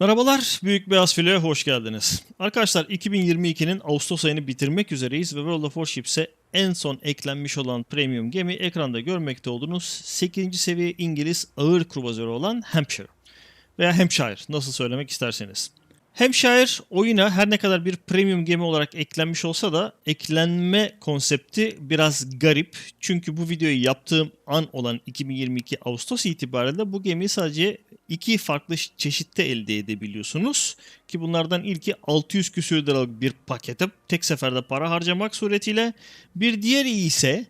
Merhabalar, Büyük Beyaz Filo'ya hoş geldiniz. Arkadaşlar 2022'nin Ağustos ayını bitirmek üzereyiz ve World of Warships'e en son eklenmiş olan premium gemi ekranda görmekte olduğunuz 8. seviye İngiliz ağır kruvazörü olan Hampshire veya Hampshire nasıl söylemek isterseniz. Hampshire oyuna her ne kadar bir premium gemi olarak eklenmiş olsa da eklenme konsepti biraz garip. Çünkü bu videoyu yaptığım an olan 2022 Ağustos itibariyle bu gemiyi sadece iki farklı çeşitte elde edebiliyorsunuz. Ki bunlardan ilki 600 küsür liralık bir pakete tek seferde para harcamak suretiyle. Bir diğeri ise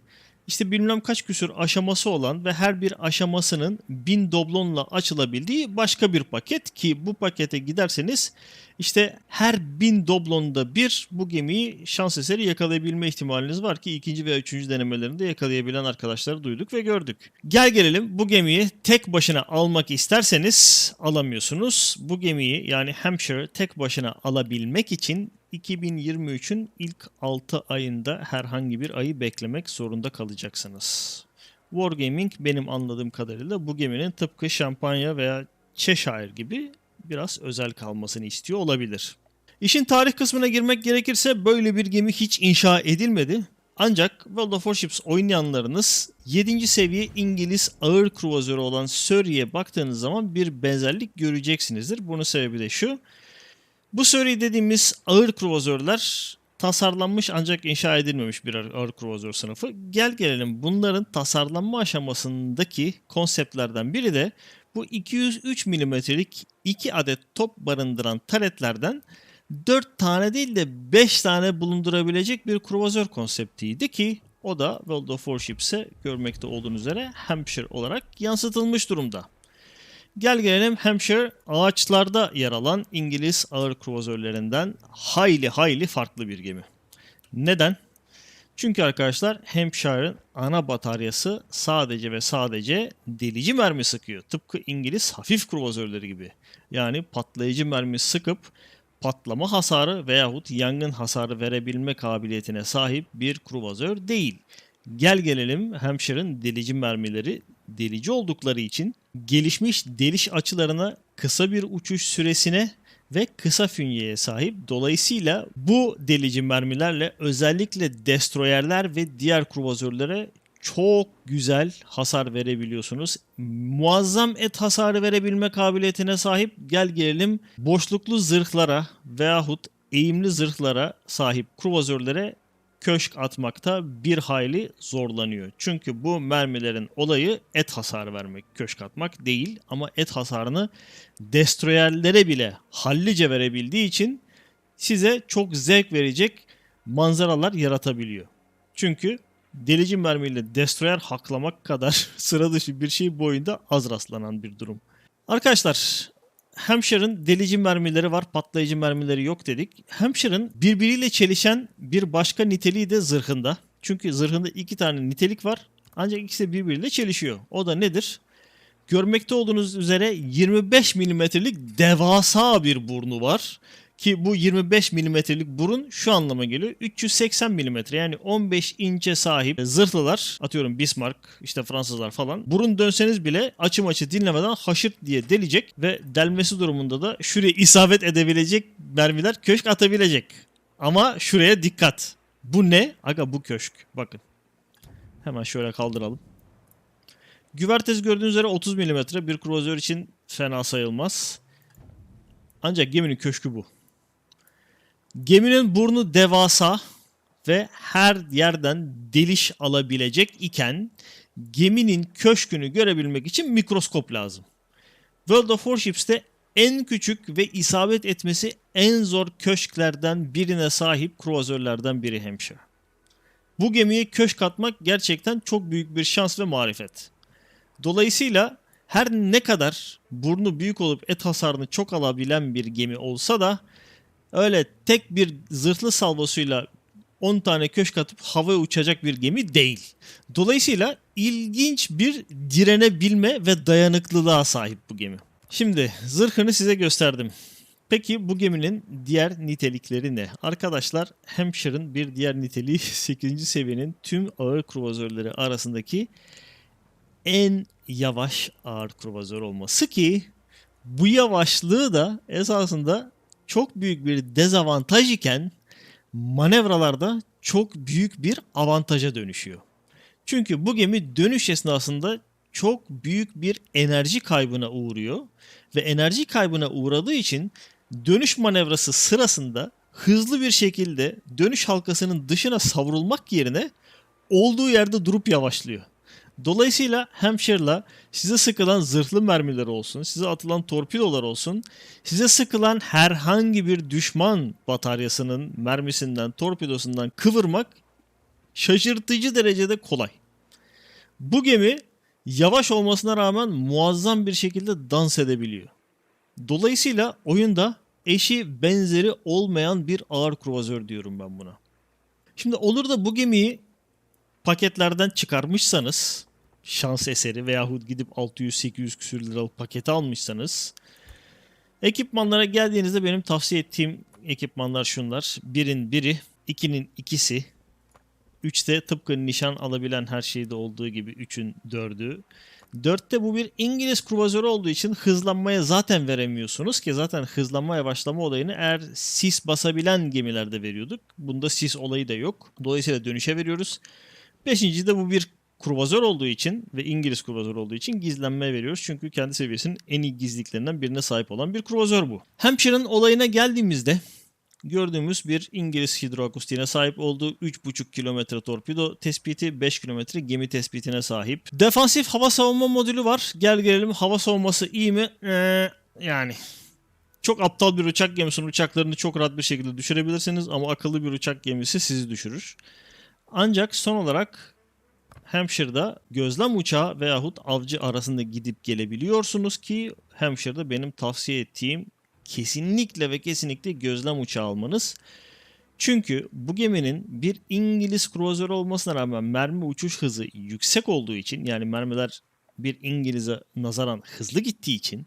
işte bilmem kaç küsür aşaması olan ve her bir aşamasının 1000 doblonla açılabildiği başka bir paket ki bu pakete giderseniz işte her 1000 doblonda bir bu gemiyi şans eseri yakalayabilme ihtimaliniz var ki ikinci veya üçüncü denemelerinde yakalayabilen arkadaşları duyduk ve gördük. Gel gelelim bu gemiyi tek başına almak isterseniz alamıyorsunuz. Bu gemiyi yani Hampshire tek başına alabilmek için 2023'ün ilk 6 ayında herhangi bir ayı beklemek zorunda kalacaksınız. Wargaming benim anladığım kadarıyla bu geminin tıpkı Şampanya veya Cheshire gibi biraz özel kalmasını istiyor olabilir. İşin tarih kısmına girmek gerekirse böyle bir gemi hiç inşa edilmedi. Ancak World of Warships oynayanlarınız 7. seviye İngiliz ağır kruvazörü olan Surrey'e baktığınız zaman bir benzerlik göreceksinizdir. Bunun sebebi de şu. Bu Surrey dediğimiz ağır kruvazörler tasarlanmış ancak inşa edilmemiş bir ağır kruvazör sınıfı. Gel gelelim bunların tasarlanma aşamasındaki konseptlerden biri de bu 203 milimetrelik 2 adet top barındıran taretlerden 4 tane değil de 5 tane bulundurabilecek bir kruvazör konseptiydi ki o da World of Warships'e görmekte olduğunuz üzere Hampshire olarak yansıtılmış durumda. Gel gelelim Hampshire ağaçlarda yer alan İngiliz ağır kruvazörlerinden hayli hayli farklı bir gemi. Neden? Çünkü arkadaşlar Hampshire'ın ana bataryası sadece ve sadece delici mermi sıkıyor. Tıpkı İngiliz hafif kruvazörleri gibi. Yani patlayıcı mermi sıkıp patlama hasarı veyahut yangın hasarı verebilme kabiliyetine sahip bir kruvazör değil. Gel gelelim Hampshire'ın delici mermileri delici oldukları için gelişmiş deliş açılarına kısa bir uçuş süresine ve kısa fünyeye sahip. Dolayısıyla bu delici mermilerle özellikle destroyerler ve diğer kruvazörlere çok güzel hasar verebiliyorsunuz. Muazzam et hasarı verebilme kabiliyetine sahip gel gelelim boşluklu zırhlara veyahut eğimli zırhlara sahip kruvazörlere köşk atmakta bir hayli zorlanıyor. Çünkü bu mermilerin olayı et hasarı vermek, köşk atmak değil ama et hasarını destroyerlere bile hallice verebildiği için size çok zevk verecek manzaralar yaratabiliyor. Çünkü delici mermiyle destroyer haklamak kadar sıra dışı bir şey boyunda az rastlanan bir durum. Arkadaşlar Hampshire'ın delici mermileri var, patlayıcı mermileri yok dedik. Hampshire'ın birbiriyle çelişen bir başka niteliği de zırhında. Çünkü zırhında iki tane nitelik var. Ancak ikisi de birbiriyle çelişiyor. O da nedir? Görmekte olduğunuz üzere 25 milimetrelik devasa bir burnu var. Ki bu 25 milimetrelik burun şu anlama geliyor. 380 milimetre yani 15 inçe sahip zırhlılar atıyorum Bismarck işte Fransızlar falan. Burun dönseniz bile açı dinlemeden haşırt diye delecek ve delmesi durumunda da şuraya isabet edebilecek mermiler köşk atabilecek. Ama şuraya dikkat. Bu ne? Aga bu köşk. Bakın. Hemen şöyle kaldıralım. Güvertesi gördüğünüz üzere 30 mm bir kruvazör için fena sayılmaz. Ancak geminin köşkü bu. Geminin burnu devasa ve her yerden deliş alabilecek iken geminin köşkünü görebilmek için mikroskop lazım. World of Warships'te en küçük ve isabet etmesi en zor köşklerden birine sahip kruvazörlerden biri Hampshire. Bu gemiye köşk atmak gerçekten çok büyük bir şans ve marifet. Dolayısıyla her ne kadar burnu büyük olup et hasarını çok alabilen bir gemi olsa da öyle tek bir zırhlı salvosuyla 10 tane köşk atıp havaya uçacak bir gemi değil. Dolayısıyla ilginç bir direnebilme ve dayanıklılığa sahip bu gemi. Şimdi zırhını size gösterdim. Peki bu geminin diğer nitelikleri ne? Arkadaşlar Hampshire'ın bir diğer niteliği 8. seviyenin tüm ağır kruvazörleri arasındaki en yavaş ağır kruvazör olması ki Bu yavaşlığı da esasında çok büyük bir dezavantaj iken manevralarda çok büyük bir avantaja dönüşüyor. Çünkü bu gemi dönüş esnasında çok büyük bir enerji kaybına uğruyor ve enerji kaybına uğradığı için dönüş manevrası sırasında hızlı bir şekilde dönüş halkasının dışına savrulmak yerine olduğu yerde durup yavaşlıyor. Dolayısıyla Hampshire'la size sıkılan zırhlı mermiler olsun, size atılan torpidolar olsun, size sıkılan herhangi bir düşman bataryasının mermisinden, torpidosundan kıvırmak şaşırtıcı derecede kolay. Bu gemi yavaş olmasına rağmen muazzam bir şekilde dans edebiliyor. Dolayısıyla oyunda eşi benzeri olmayan bir ağır kruvazör diyorum ben buna. Şimdi olur da bu gemiyi paketlerden çıkarmışsanız şans eseri veyahut gidip 600-800 küsür liralık paketi almışsanız ekipmanlara geldiğinizde benim tavsiye ettiğim ekipmanlar şunlar. Birin biri, ikinin ikisi, üçte tıpkı nişan alabilen her şeyde olduğu gibi üçün dördü. Dörtte bu bir İngiliz kruvazörü olduğu için hızlanmaya zaten veremiyorsunuz ki zaten hızlanma yavaşlama olayını eğer sis basabilen gemilerde veriyorduk. Bunda sis olayı da yok. Dolayısıyla dönüşe veriyoruz. Beşinci de bu bir kruvazör olduğu için ve İngiliz kruvazör olduğu için gizlenmeye veriyoruz. Çünkü kendi seviyesinin en iyi gizliliklerinden birine sahip olan bir kruvazör bu. Hampshire'ın olayına geldiğimizde gördüğümüz bir İngiliz hidroakustiğine sahip olduğu 3,5 kilometre torpido tespiti 5 kilometre gemi tespitine sahip. Defansif hava savunma modülü var. Gel gelelim hava savunması iyi mi? Ee, yani çok aptal bir uçak gemisinin uçaklarını çok rahat bir şekilde düşürebilirsiniz ama akıllı bir uçak gemisi sizi düşürür. Ancak son olarak Hampshire'da gözlem uçağı veyahut avcı arasında gidip gelebiliyorsunuz ki Hampshire'da benim tavsiye ettiğim kesinlikle ve kesinlikle gözlem uçağı almanız. Çünkü bu geminin bir İngiliz kruvazörü olmasına rağmen mermi uçuş hızı yüksek olduğu için yani mermiler bir İngiliz'e nazaran hızlı gittiği için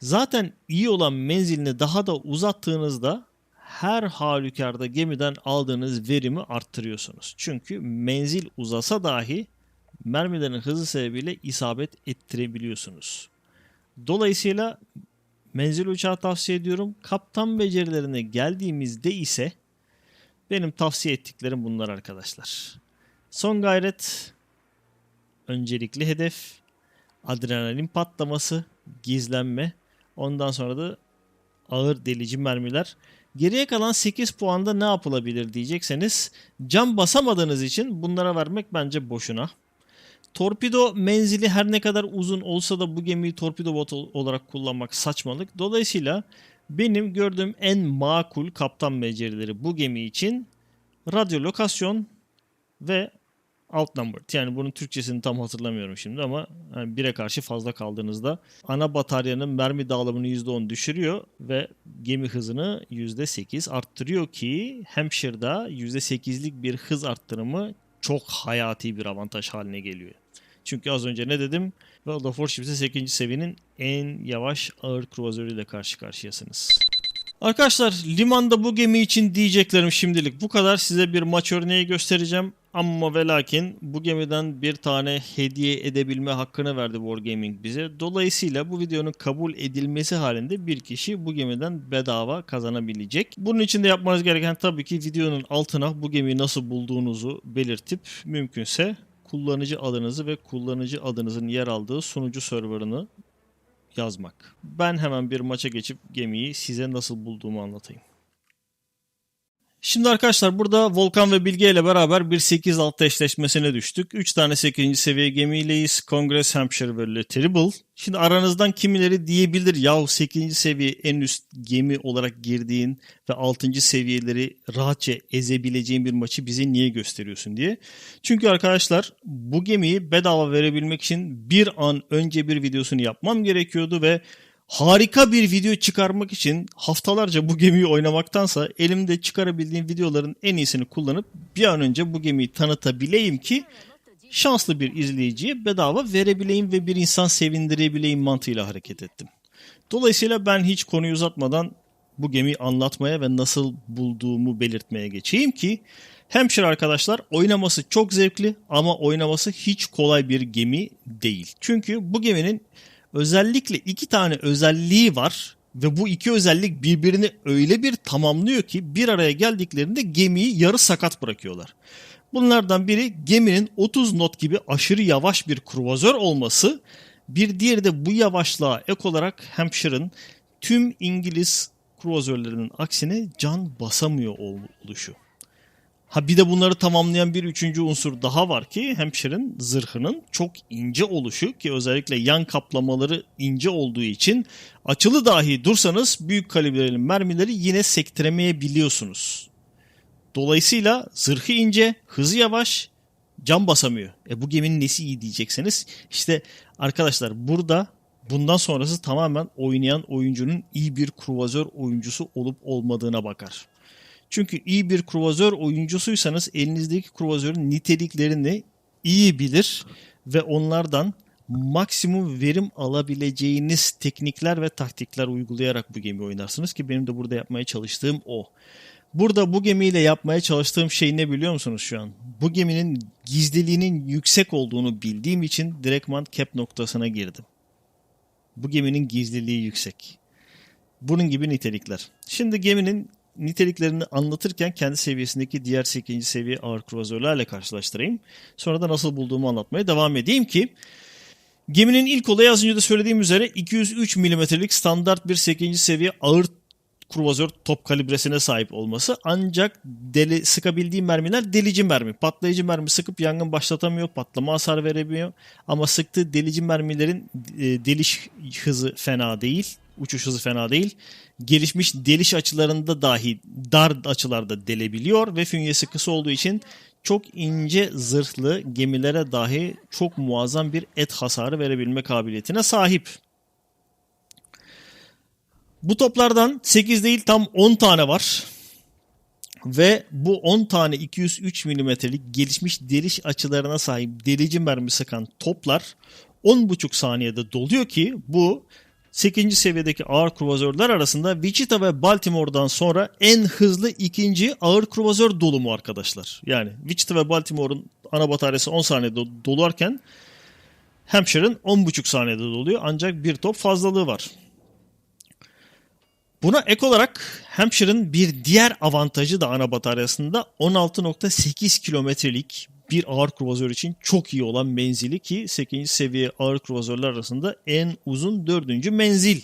zaten iyi olan menzilini daha da uzattığınızda her halükarda gemiden aldığınız verimi arttırıyorsunuz. Çünkü menzil uzasa dahi mermilerin hızı sebebiyle isabet ettirebiliyorsunuz. Dolayısıyla menzil uçağı tavsiye ediyorum. Kaptan becerilerine geldiğimizde ise benim tavsiye ettiklerim bunlar arkadaşlar. Son gayret, öncelikli hedef, adrenalin patlaması, gizlenme, ondan sonra da ağır delici mermiler. Geriye kalan 8 puanda ne yapılabilir diyecekseniz cam basamadığınız için bunlara vermek bence boşuna. Torpido menzili her ne kadar uzun olsa da bu gemiyi torpido bot olarak kullanmak saçmalık. Dolayısıyla benim gördüğüm en makul kaptan becerileri bu gemi için radyo lokasyon ve outnumbered. Yani bunun Türkçesini tam hatırlamıyorum şimdi ama yani bire karşı fazla kaldığınızda ana bataryanın mermi dağılımını %10 düşürüyor ve gemi hızını %8 arttırıyor ki Hampshire'da %8'lik bir hız arttırımı çok hayati bir avantaj haline geliyor. Çünkü az önce ne dedim? World of Warships'te 8. seviyenin en yavaş ağır kruvazörüyle karşı karşıyasınız. Arkadaşlar limanda bu gemi için diyeceklerim şimdilik bu kadar. Size bir maç örneği göstereceğim. Ama ve lakin bu gemiden bir tane hediye edebilme hakkını verdi Wargaming bize. Dolayısıyla bu videonun kabul edilmesi halinde bir kişi bu gemiden bedava kazanabilecek. Bunun için de yapmanız gereken tabii ki videonun altına bu gemiyi nasıl bulduğunuzu belirtip mümkünse kullanıcı adınızı ve kullanıcı adınızın yer aldığı sunucu serverını yazmak. Ben hemen bir maça geçip gemiyi size nasıl bulduğumu anlatayım. Şimdi arkadaşlar burada Volkan ve Bilge ile beraber bir 8-6 eşleşmesine düştük. 3 tane 8. seviye gemiyleyiz. Congress, Hampshire ve Terrible. Şimdi aranızdan kimileri diyebilir yahu 8. seviye en üst gemi olarak girdiğin ve 6. seviyeleri rahatça ezebileceğin bir maçı bize niye gösteriyorsun diye. Çünkü arkadaşlar bu gemiyi bedava verebilmek için bir an önce bir videosunu yapmam gerekiyordu ve harika bir video çıkarmak için haftalarca bu gemiyi oynamaktansa elimde çıkarabildiğim videoların en iyisini kullanıp bir an önce bu gemiyi tanıtabileyim ki şanslı bir izleyiciye bedava verebileyim ve bir insan sevindirebileyim mantığıyla hareket ettim. Dolayısıyla ben hiç konuyu uzatmadan bu gemiyi anlatmaya ve nasıl bulduğumu belirtmeye geçeyim ki Hampshire arkadaşlar oynaması çok zevkli ama oynaması hiç kolay bir gemi değil. Çünkü bu geminin Özellikle iki tane özelliği var ve bu iki özellik birbirini öyle bir tamamlıyor ki bir araya geldiklerinde gemiyi yarı sakat bırakıyorlar. Bunlardan biri geminin 30 knot gibi aşırı yavaş bir kruvazör olması, bir diğeri de bu yavaşlığa ek olarak Hampshire'ın tüm İngiliz kruvazörlerinin aksine can basamıyor oluşu. Ha bir de bunları tamamlayan bir üçüncü unsur daha var ki Hampshire'ın zırhının çok ince oluşu ki özellikle yan kaplamaları ince olduğu için açılı dahi dursanız büyük kalibreli mermileri yine sektiremeyebiliyorsunuz. Dolayısıyla zırhı ince, hızı yavaş, can basamıyor. E bu geminin nesi iyi diyecekseniz işte arkadaşlar burada bundan sonrası tamamen oynayan oyuncunun iyi bir kruvazör oyuncusu olup olmadığına bakar. Çünkü iyi bir kruvazör oyuncusuysanız elinizdeki kruvazörün niteliklerini iyi bilir ve onlardan maksimum verim alabileceğiniz teknikler ve taktikler uygulayarak bu gemi oynarsınız ki benim de burada yapmaya çalıştığım o. Burada bu gemiyle yapmaya çalıştığım şey ne biliyor musunuz şu an? Bu geminin gizliliğinin yüksek olduğunu bildiğim için direktman cap noktasına girdim. Bu geminin gizliliği yüksek. Bunun gibi nitelikler. Şimdi geminin niteliklerini anlatırken kendi seviyesindeki diğer 8. seviye ağır kruvazörlerle karşılaştırayım. Sonra da nasıl bulduğumu anlatmaya devam edeyim ki geminin ilk olayı az önce de söylediğim üzere 203 mm'lik standart bir 8. seviye ağır kruvazör top kalibresine sahip olması ancak deli, sıkabildiği mermiler delici mermi. Patlayıcı mermi sıkıp yangın başlatamıyor, patlama hasar veremiyor. Ama sıktığı delici mermilerin e, deliş hızı fena değil, uçuş hızı fena değil. Gelişmiş deliş açılarında dahi dar açılarda delebiliyor ve fünyesi kısa olduğu için çok ince zırhlı gemilere dahi çok muazzam bir et hasarı verebilme kabiliyetine sahip. Bu toplardan 8 değil tam 10 tane var. Ve bu 10 tane 203 milimetrelik gelişmiş deliş açılarına sahip delici mermi sıkan toplar 10,5 saniyede doluyor ki bu 8. seviyedeki ağır kruvazörler arasında Wichita ve Baltimore'dan sonra en hızlı ikinci ağır kruvazör dolumu arkadaşlar. Yani Wichita ve Baltimore'un ana bataryası 10 saniyede dolarken Hampshire'ın 10,5 saniyede doluyor ancak bir top fazlalığı var. Buna ek olarak Hampshire'ın bir diğer avantajı da ana bataryasında 16.8 kilometrelik bir ağır kruvazör için çok iyi olan menzili ki 8. seviye ağır kruvazörler arasında en uzun 4. menzil.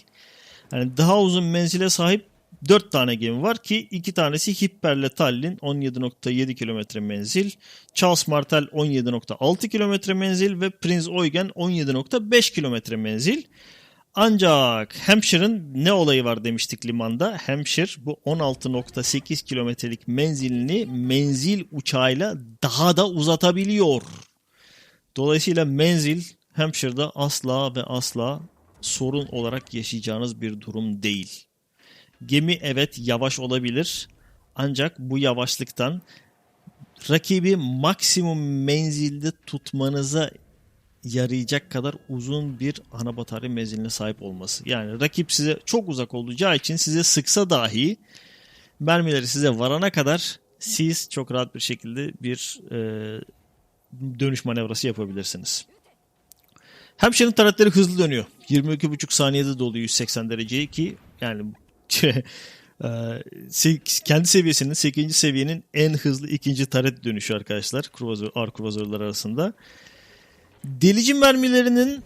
Yani daha uzun menzile sahip 4 tane gemi var ki 2 tanesi Hipperle Tallinn 17.7 kilometre menzil, Charles Martel 17.6 kilometre menzil ve Prince Eugen 17.5 kilometre menzil. Ancak Hampshire'ın ne olayı var demiştik limanda. Hampshire bu 16.8 kilometrelik menzilini menzil uçağıyla daha da uzatabiliyor. Dolayısıyla menzil Hampshire'da asla ve asla sorun olarak yaşayacağınız bir durum değil. Gemi evet yavaş olabilir ancak bu yavaşlıktan rakibi maksimum menzilde tutmanıza yarayacak kadar uzun bir ana batarya menziline sahip olması. Yani rakip size çok uzak olacağı için size sıksa dahi mermileri size varana kadar siz çok rahat bir şekilde bir e, dönüş manevrası yapabilirsiniz. Hemşerin taretleri hızlı dönüyor. 22,5 saniyede doluyor 180 dereceyi ki yani e, kendi seviyesinin 8. seviyenin en hızlı ikinci taret dönüşü arkadaşlar. Kruvazör, ağır kruvazörler arasında. Delici mermilerinin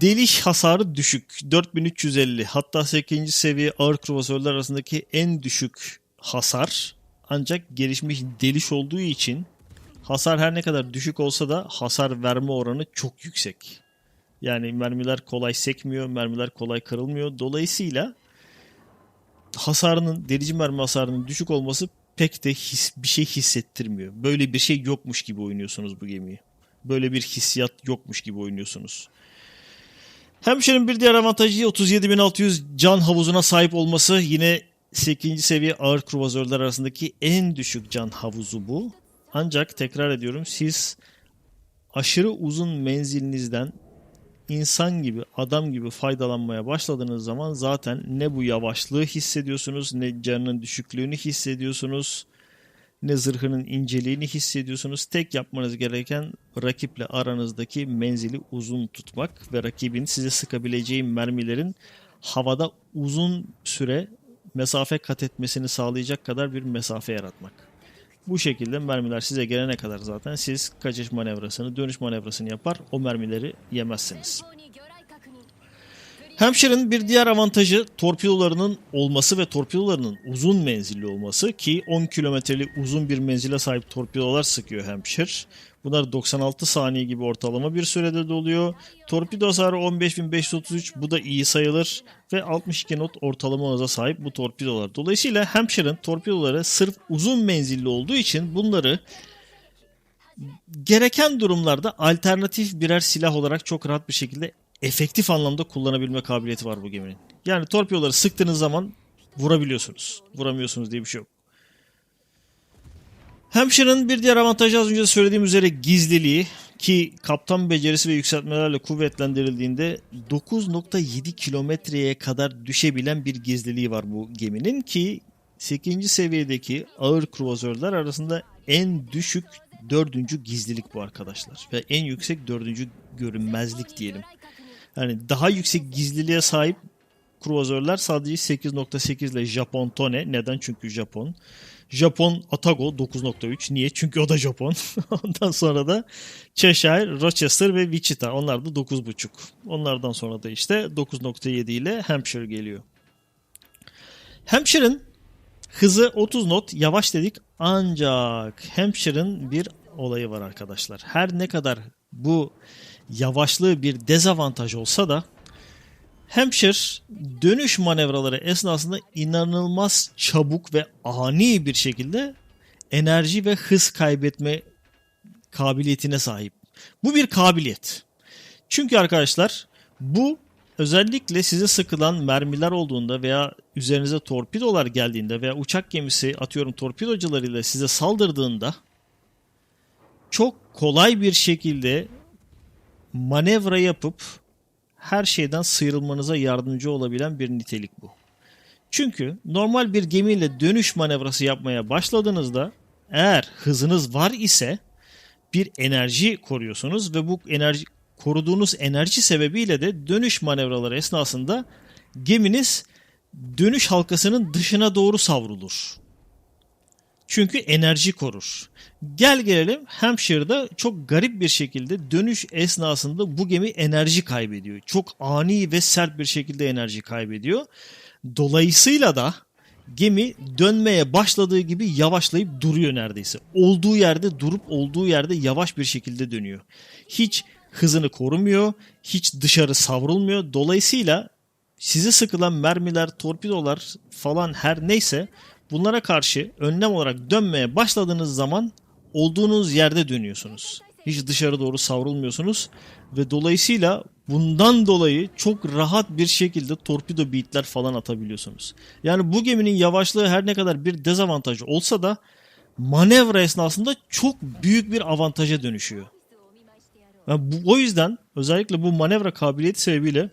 deliş hasarı düşük. 4350 hatta 8. seviye ağır kruvazörler arasındaki en düşük hasar. Ancak gelişmiş deliş olduğu için hasar her ne kadar düşük olsa da hasar verme oranı çok yüksek. Yani mermiler kolay sekmiyor, mermiler kolay kırılmıyor. Dolayısıyla hasarının, delici mermi hasarının düşük olması pek de his, bir şey hissettirmiyor. Böyle bir şey yokmuş gibi oynuyorsunuz bu gemiyi böyle bir hissiyat yokmuş gibi oynuyorsunuz. Hemşire'nin bir diğer avantajı 37.600 can havuzuna sahip olması. Yine 8. seviye ağır kruvazörler arasındaki en düşük can havuzu bu. Ancak tekrar ediyorum siz aşırı uzun menzilinizden insan gibi, adam gibi faydalanmaya başladığınız zaman zaten ne bu yavaşlığı hissediyorsunuz, ne canının düşüklüğünü hissediyorsunuz, ne zırhının inceliğini hissediyorsunuz. Tek yapmanız gereken rakiple aranızdaki menzili uzun tutmak ve rakibin size sıkabileceği mermilerin havada uzun süre mesafe kat etmesini sağlayacak kadar bir mesafe yaratmak. Bu şekilde mermiler size gelene kadar zaten siz kaçış manevrasını, dönüş manevrasını yapar, o mermileri yemezsiniz. Hampshire'ın bir diğer avantajı torpidolarının olması ve torpidolarının uzun menzilli olması ki 10 kilometrelik uzun bir menzile sahip torpidolar sıkıyor Hampshire. Bunlar 96 saniye gibi ortalama bir sürede doluyor. Torpido hasarı 15533 bu da iyi sayılır ve 62 not ortalama hıza sahip bu torpidolar. Dolayısıyla Hampshire'ın torpidoları sırf uzun menzilli olduğu için bunları gereken durumlarda alternatif birer silah olarak çok rahat bir şekilde efektif anlamda kullanabilme kabiliyeti var bu geminin. Yani torpidoları sıktığınız zaman vurabiliyorsunuz. Vuramıyorsunuz diye bir şey yok. Hampshire'ın bir diğer avantajı az önce söylediğim üzere gizliliği ki kaptan becerisi ve yükseltmelerle kuvvetlendirildiğinde 9.7 kilometreye kadar düşebilen bir gizliliği var bu geminin ki 8. seviyedeki ağır kruvazörler arasında en düşük dördüncü gizlilik bu arkadaşlar. Ve en yüksek dördüncü görünmezlik diyelim. Yani daha yüksek gizliliğe sahip kruvazörler sadece 8.8 ile Japon Tone. Neden? Çünkü Japon. Japon Atago 9.3. Niye? Çünkü o da Japon. Ondan sonra da Cheshire, Rochester ve Wichita. Onlar da 9.5. Onlardan sonra da işte 9.7 ile Hampshire geliyor. Hampshire'ın hızı 30 not yavaş dedik ancak Hampshire'ın bir olayı var arkadaşlar. Her ne kadar bu yavaşlığı bir dezavantaj olsa da Hampshire dönüş manevraları esnasında inanılmaz çabuk ve ani bir şekilde enerji ve hız kaybetme kabiliyetine sahip. Bu bir kabiliyet. Çünkü arkadaşlar bu özellikle size sıkılan mermiler olduğunda veya üzerinize torpidolar geldiğinde veya uçak gemisi atıyorum torpidocularıyla size saldırdığında çok kolay bir şekilde manevra yapıp her şeyden sıyrılmanıza yardımcı olabilen bir nitelik bu. Çünkü normal bir gemiyle dönüş manevrası yapmaya başladığınızda eğer hızınız var ise bir enerji koruyorsunuz ve bu enerji koruduğunuz enerji sebebiyle de dönüş manevraları esnasında geminiz dönüş halkasının dışına doğru savrulur. Çünkü enerji korur. Gel gelelim Hampshire'da çok garip bir şekilde dönüş esnasında bu gemi enerji kaybediyor. Çok ani ve sert bir şekilde enerji kaybediyor. Dolayısıyla da gemi dönmeye başladığı gibi yavaşlayıp duruyor neredeyse. Olduğu yerde durup olduğu yerde yavaş bir şekilde dönüyor. Hiç hızını korumuyor, hiç dışarı savrulmuyor. Dolayısıyla size sıkılan mermiler, torpidolar falan her neyse bunlara karşı önlem olarak dönmeye başladığınız zaman olduğunuz yerde dönüyorsunuz. Hiç dışarı doğru savrulmuyorsunuz ve dolayısıyla bundan dolayı çok rahat bir şekilde torpido beatler falan atabiliyorsunuz. Yani bu geminin yavaşlığı her ne kadar bir dezavantaj olsa da manevra esnasında çok büyük bir avantaja dönüşüyor. Yani bu, o yüzden özellikle bu manevra kabiliyeti sebebiyle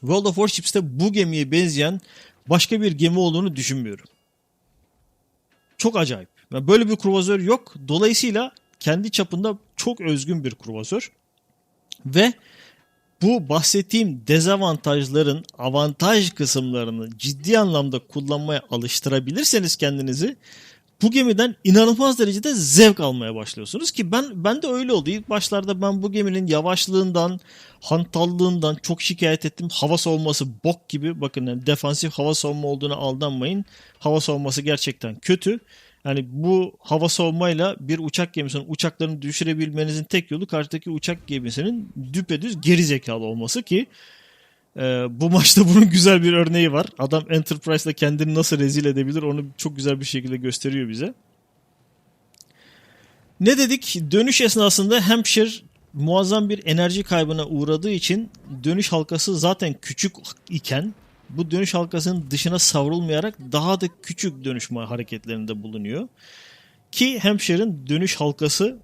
World of Warships'te bu gemiye benzeyen başka bir gemi olduğunu düşünmüyorum. Çok acayip. Yani böyle bir kruvazör yok. Dolayısıyla kendi çapında çok özgün bir kruvazör. Ve bu bahsettiğim dezavantajların avantaj kısımlarını ciddi anlamda kullanmaya alıştırabilirseniz kendinizi bu gemiden inanılmaz derecede zevk almaya başlıyorsunuz ki ben ben de öyle oldu. İlk başlarda ben bu geminin yavaşlığından, hantallığından çok şikayet ettim. Hava savunması bok gibi. Bakın yani defansif hava savunma olduğuna aldanmayın. Hava savunması gerçekten kötü. Yani bu hava savunmayla bir uçak gemisinin uçaklarını düşürebilmenizin tek yolu karşıdaki uçak gemisinin düpedüz geri zekalı olması ki e, bu maçta bunun güzel bir örneği var. Adam Enterprise'la kendini nasıl rezil edebilir onu çok güzel bir şekilde gösteriyor bize. Ne dedik? Dönüş esnasında Hampshire muazzam bir enerji kaybına uğradığı için dönüş halkası zaten küçük iken bu dönüş halkasının dışına savrulmayarak daha da küçük dönüşme hareketlerinde bulunuyor. Ki Hampshire'ın dönüş halkası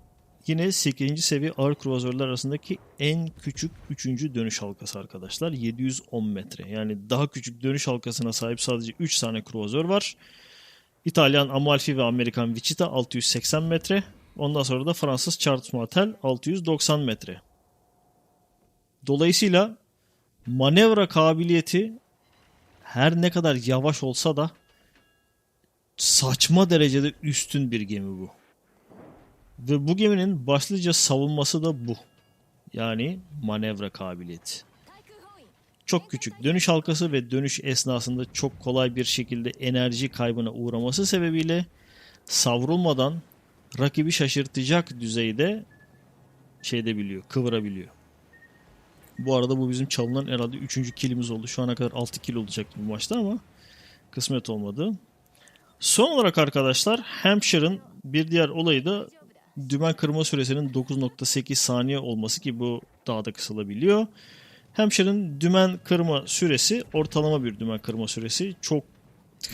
yine 8. seviye ağır kruvazörler arasındaki en küçük 3. dönüş halkası arkadaşlar. 710 metre. Yani daha küçük dönüş halkasına sahip sadece 3 tane kruvazör var. İtalyan Amalfi ve Amerikan Wichita 680 metre. Ondan sonra da Fransız Charles Martel 690 metre. Dolayısıyla manevra kabiliyeti her ne kadar yavaş olsa da saçma derecede üstün bir gemi bu. Ve bu geminin başlıca savunması da bu. Yani manevra kabiliyeti. Çok küçük dönüş halkası ve dönüş esnasında çok kolay bir şekilde enerji kaybına uğraması sebebiyle savrulmadan rakibi şaşırtacak düzeyde şeyde biliyor, kıvırabiliyor. Bu arada bu bizim çalınan herhalde 3. kilimiz oldu. Şu ana kadar 6 kil olacaktı bu maçta ama kısmet olmadı. Son olarak arkadaşlar Hampshire'ın bir diğer olayı da dümen kırma süresinin 9.8 saniye olması ki bu daha da kısalabiliyor. Hampshire'ın dümen kırma süresi ortalama bir dümen kırma süresi. Çok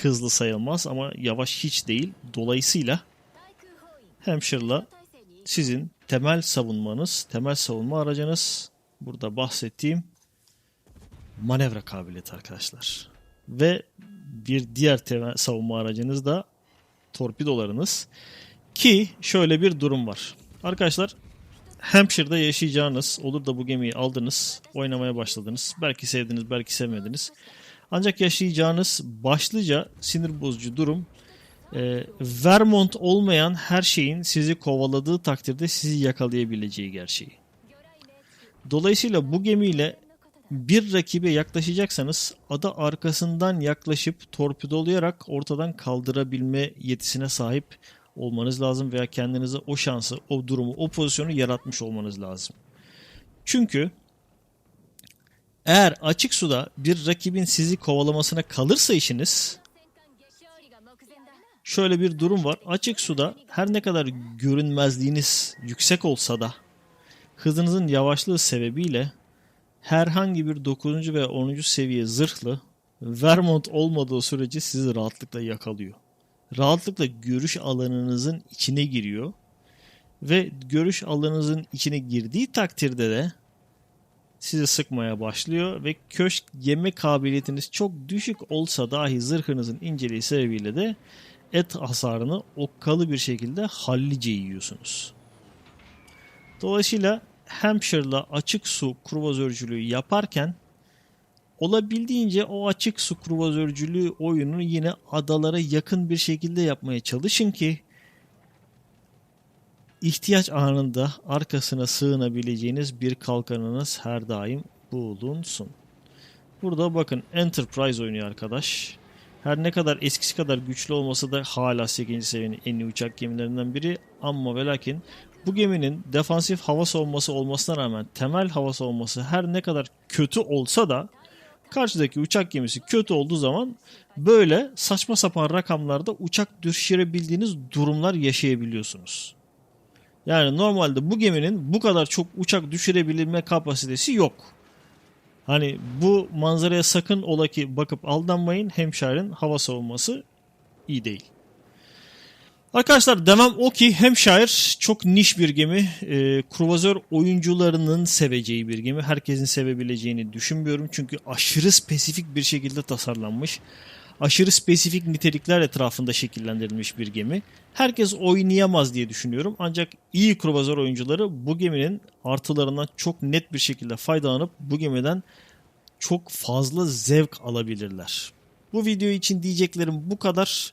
hızlı sayılmaz ama yavaş hiç değil. Dolayısıyla Hampshire'la sizin temel savunmanız, temel savunma aracınız burada bahsettiğim manevra kabiliyeti arkadaşlar. Ve bir diğer temel savunma aracınız da torpidolarınız. Ki şöyle bir durum var. Arkadaşlar Hampshire'da yaşayacağınız olur da bu gemiyi aldınız, oynamaya başladınız. Belki sevdiniz, belki sevmediniz. Ancak yaşayacağınız başlıca sinir bozucu durum e, Vermont olmayan her şeyin sizi kovaladığı takdirde sizi yakalayabileceği gerçeği. Dolayısıyla bu gemiyle bir rakibe yaklaşacaksanız ada arkasından yaklaşıp torpidolayarak ortadan kaldırabilme yetisine sahip olmanız lazım veya kendinize o şansı, o durumu, o pozisyonu yaratmış olmanız lazım. Çünkü eğer açık suda bir rakibin sizi kovalamasına kalırsa işiniz şöyle bir durum var. Açık suda her ne kadar görünmezliğiniz yüksek olsa da hızınızın yavaşlığı sebebiyle herhangi bir 9. ve 10. seviye zırhlı Vermont olmadığı sürece sizi rahatlıkla yakalıyor. Rahatlıkla görüş alanınızın içine giriyor ve görüş alanınızın içine girdiği takdirde de sizi sıkmaya başlıyor ve köşk yeme kabiliyetiniz çok düşük olsa dahi zırhınızın inceliği sebebiyle de et hasarını okkalı bir şekilde hallice yiyorsunuz. Dolayısıyla Hampshire'la açık su kruvazörcülüğü yaparken olabildiğince o açık su kruvazörcülüğü oyunu yine adalara yakın bir şekilde yapmaya çalışın ki ihtiyaç anında arkasına sığınabileceğiniz bir kalkanınız her daim bulunsun. Burada bakın Enterprise oynuyor arkadaş. Her ne kadar eskisi kadar güçlü olmasa da hala 8. seviyenin en iyi uçak gemilerinden biri. Ama ve lakin bu geminin defansif hava savunması olmasına rağmen temel hava savunması her ne kadar kötü olsa da karşıdaki uçak gemisi kötü olduğu zaman böyle saçma sapan rakamlarda uçak düşürebildiğiniz durumlar yaşayabiliyorsunuz. Yani normalde bu geminin bu kadar çok uçak düşürebilme kapasitesi yok. Hani bu manzaraya sakın ola ki bakıp aldanmayın. Hemşire'nin hava savunması iyi değil. Arkadaşlar demem o ki Hampshire çok niş bir gemi. E, kruvazör oyuncularının seveceği bir gemi. Herkesin sevebileceğini düşünmüyorum. Çünkü aşırı spesifik bir şekilde tasarlanmış. Aşırı spesifik nitelikler etrafında şekillendirilmiş bir gemi. Herkes oynayamaz diye düşünüyorum. Ancak iyi kruvazör oyuncuları bu geminin artılarından çok net bir şekilde faydalanıp bu gemiden çok fazla zevk alabilirler. Bu video için diyeceklerim bu kadar.